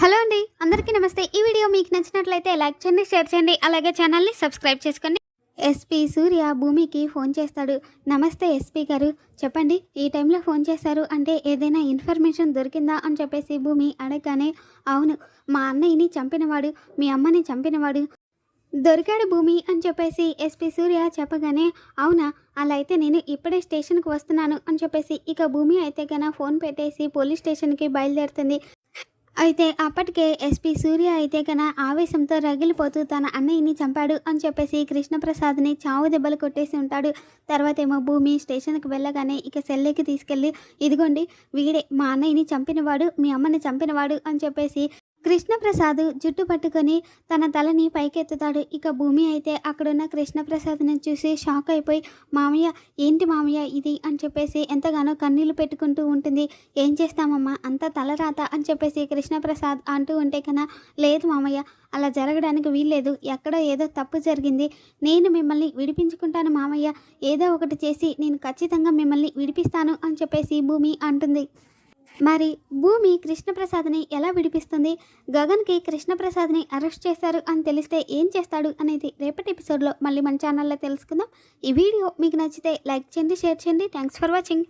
Hello అండి అందరికీ నమస్తే. ఈ వీడియో మీకు నచ్చినట్లయితే లైక్ చేయండి షేర్ చేయండి అలాగే ఛానల్ని సబ్స్క్రైబ్ చేసుకోండి. ఎస్పీ సూర్య భూమికి ఫోన్ చేస్తాడు. నమస్తే ఎస్పీ గారు చెప్పండి ఈ టైంలో ఫోన్ చేశారు అంటే ఏదైనా ఇన్ఫర్మేషన్ దొరికిందా అని చెప్పేసి భూమి అడగగానే అవును మా అన్నయ్యని చంపినవాడు మీ అమ్మని చంపినవాడు దొరికాడు భూమి అని చెప్పేసి ఎస్పీ సూర్య చెప్పగానే అవునా అలా అయితే నేను ఇప్పుడే స్టేషన్కి వస్తున్నాను అని చెప్పేసి ఇక భూమి అయితే కన ఫోన్ పెట్టేసి పోలీస్ స్టేషన్కి బయలుదేరుతుంది. అయితే అప్పటికే ఎస్పీ సూర్య అయితే కన ఆవేశంతో రగిలిపోతూ తన అన్నయ్యని చంపాడు అని చెప్పేసి కృష్ణప్రసాద్ని చావు దెబ్బలు కొట్టేసి ఉంటాడు. తర్వాత ఏమో భూమి స్టేషన్కి వెళ్ళగానే ఇక సెల్లెకి తీసుకెళ్ళి ఇదిగోండి వీడే మా అన్నయ్యని చంపినవాడు మీ అమ్మని చంపినవాడు అని చెప్పేసి కృష్ణప్రసాద్ జుట్టు పట్టుకొని తన తలని పైకెత్తుతాడు. ఇక భూమి అయితే అక్కడున్న కృష్ణప్రసాద్ని చూసి షాక్ అయిపోయి మామయ్య ఏంటి మామయ్య ఇది? అని చెప్పేసి ఎంతగానో కన్నీళ్ళు పెట్టుకుంటూ ఉంటుంది. ఏం చేస్తామమ్మా? అంతా తలరాత అని చెప్పేసి కృష్ణప్రసాద్ అంటూ ఉంటే కన్నా లేదు మామయ్య అలా జరగడానికి వీల్లేదు. ఎక్కడో ఏదో తప్పు జరిగింది. నేను మిమ్మల్ని విడిపించుకుంటాను మామయ్య. ఏదో ఒకటి చేసి నేను ఖచ్చితంగా మిమ్మల్ని విడిపిస్తాను అని చెప్పేసి భూమి అంటుంది. మరి భూమి కృష్ణప్రసాద్ని ఎలా విడిపిస్తుంది? గగన్కి కృష్ణప్రసాద్ని అరెస్ట్ చేశారు అని తెలిస్తే ఏం చేస్తాడు అనేది రేపటి ఎపిసోడ్లో మళ్ళీ మన ఛానల్లో తెలుసుకుందాం. ఈ వీడియో మీకు నచ్చితే లైక్ చేయండి షేర్ చేయండి. Thanks for watching